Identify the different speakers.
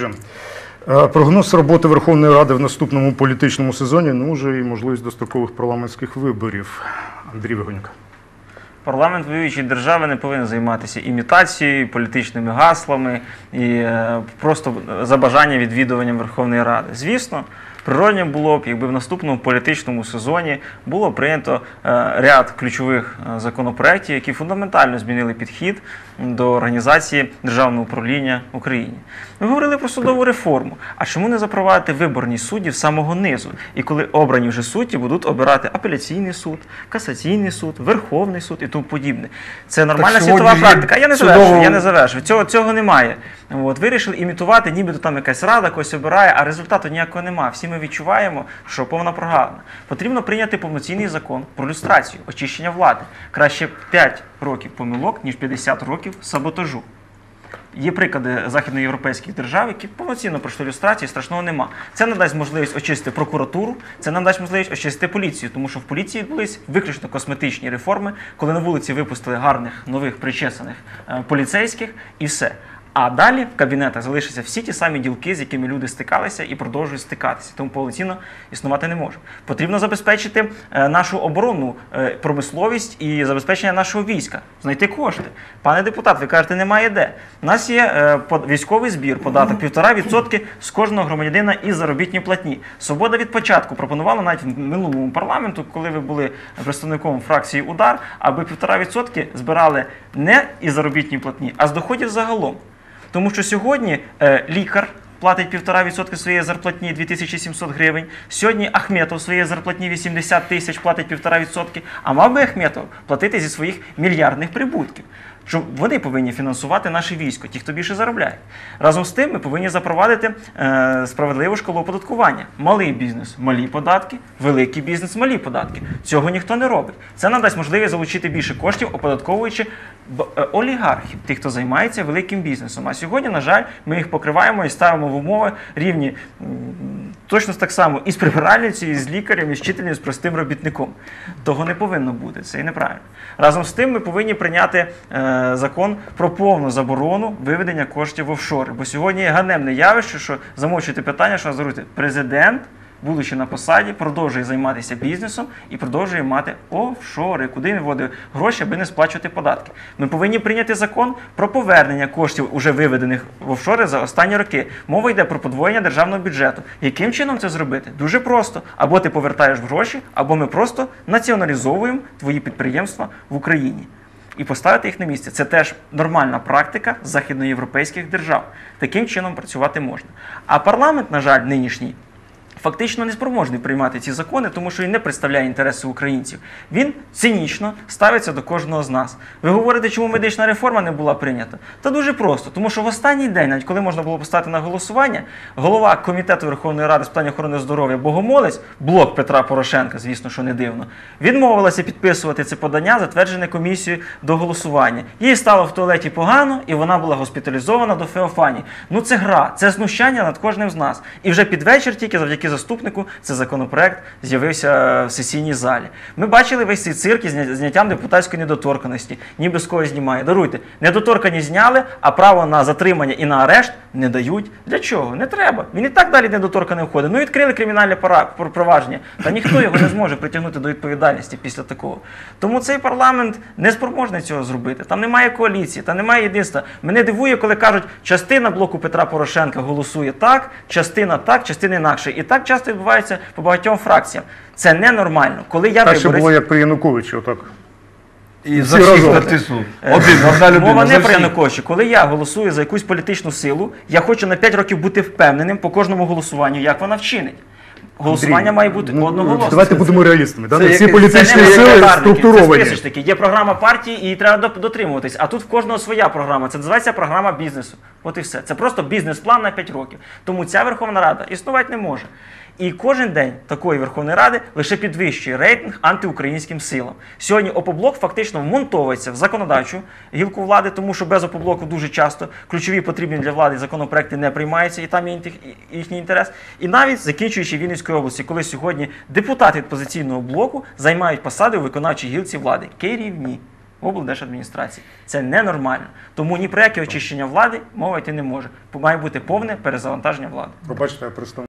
Speaker 1: Отже, е, Прогноз роботи Верховної Ради в наступному політичному сезоні, ну вже і можливість дострокових парламентських виборів. Андрій Вигонько.
Speaker 2: Парламент воюючої держави не повинен займатися імітацією, політичними гаслами і е, просто за бажання відвідуванням Верховної Ради. Звісно, природнім було б, якби в наступному політичному сезоні було прийнято е, ряд ключових е, законопроєктів, які фундаментально змінили підхід до організації державного управління в Україні. Ми говорили про судову реформу. А чому не запровадити виборні судді з самого низу? І коли обрані вже судді будуть обирати апеляційний суд, касаційний суд, Верховний суд і тому подібне. Це нормальна світова практика. Я не завершую, я не завершую. Цього, цього немає. От, вирішили імітувати, нібито там якась рада когось обирає, а результату ніякого немає. Всі ми відчуваємо, що повна прогалина. Потрібно прийняти повноцінний закон про люстрацію, очищення влади. Краще 5 років помилок, ніж 50 років саботажу. Є приклади західноєвропейських держав, які повноцінно пройшли люстрацію, страшного нема. Це надасть можливість очистити прокуратуру, це надасть можливість очистити поліцію, тому що в поліції відбулись виключно косметичні реформи, коли на вулиці випустили гарних нових причесаних е, поліцейських і все. А далі в кабінетах залишаться всі ті самі ділки, з якими люди стикалися і продовжують стикатися. Тому повноцінно існувати не може. Потрібно забезпечити е, нашу оборонну е, промисловість і забезпечення нашого війська, знайти кошти. Пане депутат, ви кажете, немає де. У нас є е, військовий збір, податок півтора відсотки з кожного громадянина із заробітні платні. Свобода від початку пропонувала навіть в минулому парламенту, коли ви були представником фракції Удар, аби півтора відсотки збирали не із заробітні платні, а з доходів загалом. Тому що сьогодні е, лікар платить 1,5% своєї зарплатні 2700 гривень. Сьогодні Ахметов своєї зарплатні 80 тисяч платить 1,5%, а мав би Ахметов платити зі своїх мільярдних прибутків. Що вони повинні фінансувати наше військо, ті, хто більше заробляє. Разом з тим, ми повинні запровадити е, справедливу шкалу оподаткування. Малий бізнес малі податки, великий бізнес малі податки. Цього ніхто не робить. Це надасть можливість залучити більше коштів, оподатковуючи е, олігархів, тих, хто займається великим бізнесом. А сьогодні, на жаль, ми їх покриваємо і ставимо в умови рівні точно так само і з прибиральницею, і з лікарем, і з вчителем, і з простим робітником. Того не повинно бути, це і неправильно. Разом з тим, ми повинні прийняти е, закон про повну заборону виведення коштів в офшори. Бо сьогодні є ганебне явище, що замовчуєте питання, що називаєте президент. Будучи на посаді, продовжує займатися бізнесом і продовжує мати офшори, куди він вводить гроші, аби не сплачувати податки. Ми повинні прийняти закон про повернення коштів, уже виведених в офшори за останні роки. Мова йде про подвоєння державного бюджету. Яким чином це зробити? Дуже просто. Або ти повертаєш гроші, або ми просто націоналізовуємо твої підприємства в Україні. І поставити їх на місце. Це теж нормальна практика західноєвропейських держав. Таким чином працювати можна. А парламент, на жаль, нинішній. Фактично не спроможний приймати ці закони, тому що він не представляє інтереси українців. Він цинічно ставиться до кожного з нас. Ви говорите, чому медична реформа не була прийнята? Та дуже просто, тому що в останній день, навіть коли можна було поставити на голосування, голова комітету Верховної Ради з питань охорони здоров'я Богомолець, блок Петра Порошенка, звісно, що не дивно, відмовилася підписувати це подання, затверджене комісією до голосування. Їй стало в туалеті погано, і вона була госпіталізована до Феофані. Ну це гра, це знущання над кожним з нас. І вже під вечір, тільки завдяки заступнику, цей законопроект з'явився в сесійній залі. Ми бачили весь цей цирк із зняттям депутатської недоторканості, ніби з когось знімає. Даруйте, недоторкані зняли, а право на затримання і на арешт не дають. Для чого? Не треба. Він і так далі недоторканий входить. Ну відкрили кримінальне провадження, та ніхто його не зможе притягнути до відповідальності після такого. Тому цей парламент не спроможний цього зробити. Там немає коаліції, там немає єдинства. Мене дивує, коли кажуть, частина блоку Петра Порошенка голосує так, частина так, частина інакше. І так часто відбувається по багатьом фракціям. Це ненормально. Коли я
Speaker 1: Так ще
Speaker 2: виборець,
Speaker 1: було як при Януковичі, отак.
Speaker 3: І за всіх натиснув.
Speaker 2: Е,
Speaker 3: Один, одна людина.
Speaker 2: Мова не про. Януковича. Коли я голосую за якусь політичну силу, я хочу на 5 років бути впевненим по кожному голосуванню, як вона вчинить. Голосування має бути
Speaker 1: ну,
Speaker 2: одноголосно.
Speaker 1: Давайте будемо реалістами. Да?
Speaker 3: це
Speaker 1: Всі політичні
Speaker 2: Це
Speaker 1: сили
Speaker 2: структуровані. Це списочники. Є програма партії, і треба дотримуватись. А тут в кожного своя програма. Це називається програма бізнесу. От і все. Це просто бізнес-план на 5 років. Тому ця Верховна Рада існувати не може. І кожен день такої Верховної Ради лише підвищує рейтинг антиукраїнським силам. Сьогодні опоблок фактично вмонтовується в законодавчу гілку влади, тому що без опоблоку дуже часто ключові потрібні для влади законопроекти не приймаються, і там є їхній інтерес. І навіть закінчуючи Вінницької області, коли сьогодні депутати від позиційного блоку займають посади у виконавчій гілці влади. Керівні. в облдержадміністрації. Це ненормально. Тому ні про яке очищення влади мова йти не може. Має бути повне перезавантаження влади.
Speaker 1: Пробачте, я